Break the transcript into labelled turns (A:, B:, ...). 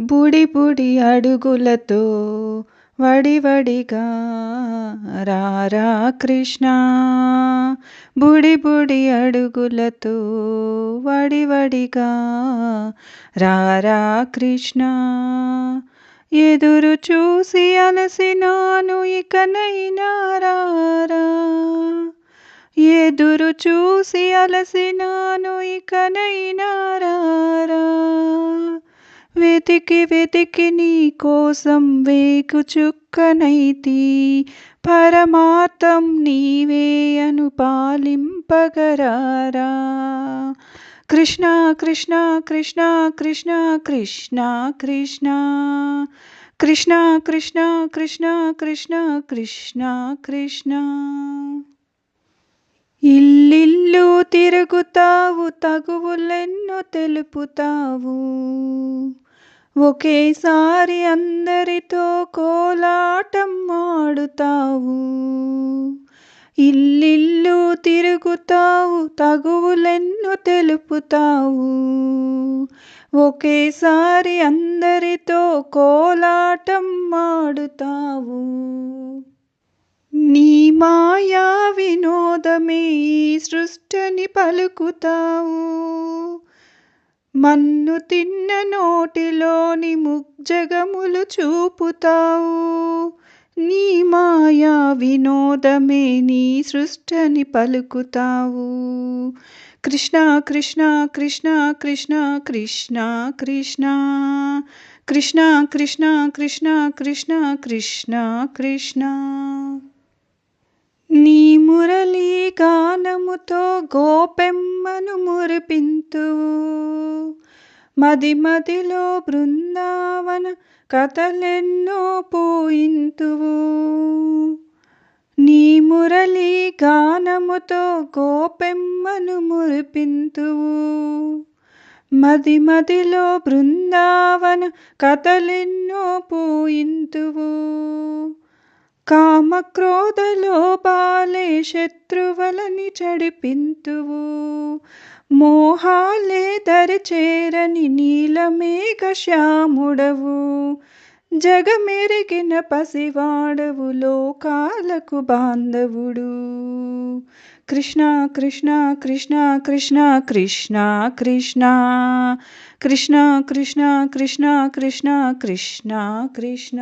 A: బుడి బుడి అడుగులతో వడివడిగా రారా కృష్ణ. బుడి బుడి అడుగులతో వడివడిగా రారా కృష్ణ. ఎదురు చూసి అలసినాను ఇకనైనా రారా ఎదురు చూసి అలసినాను ఇకనైనా రారా వెతికి వెతికి నీ కోసం వేకు చుక్కనైతి పరమార్థం నీవే అను పాలింపగరారా. కృష్ణ కృష్ణ కృష్ణ కృష్ణ కృష్ణ కృష్ణ. కృష్ణ కృష్ణ కృష్ణ కృష్ణ కృష్ణ కృష్ణ. తిరుగుతావు తగువులెన్నో తెలుపుతావు. ఒకేసారి అందరితో కోలాటం ఆడుతావు. ఇల్లిల్లు తిరుగుతావు తగువులెన్నో తెలుపుతావు. ఒకేసారి అందరితో కోలాటం ఆడుతావు. నీ మాయా వినోదమే ఈ సృష్టిని పలుకుతావు మన్ను తిన్న నోటిలోని ముగ్జగములు చూపుతావు నీ మాయా వినోదమే నీ సృష్టిని పలుకుతావు కృష్ణ కృష్ణ కృష్ణ కృష్ణ కృష్ణ కృష్ణ కృష్ణ కృష్ణ కృష్ణ కృష్ణ కృష్ణ కృష్ణ గానముతో గోపెమ్మను మురిపింతు. మది మదిలో బృందావన కథలెన్నో పోయింతువు. నీ మురళీ గానముతో గోపెమ్మను మురిపింతువు. మది మదిలో బృందావన కథలెన్నో పోయింతువు. కామక్రోధలోపాలే శత్రువలని చడిపింతువు. మోహాలే దరిచేరని నీలమేఘ శ్యాముడవు. జగమెరిగిన పసివాడవు లోకాలకు బాంధవుడు. కృష్ణ కృష్ణ కృష్ణ కృష్ణ కృష్ణ కృష్ణ. కృష్ణ కృష్ణ కృష్ణ కృష్ణ కృష్ణ కృష్ణ.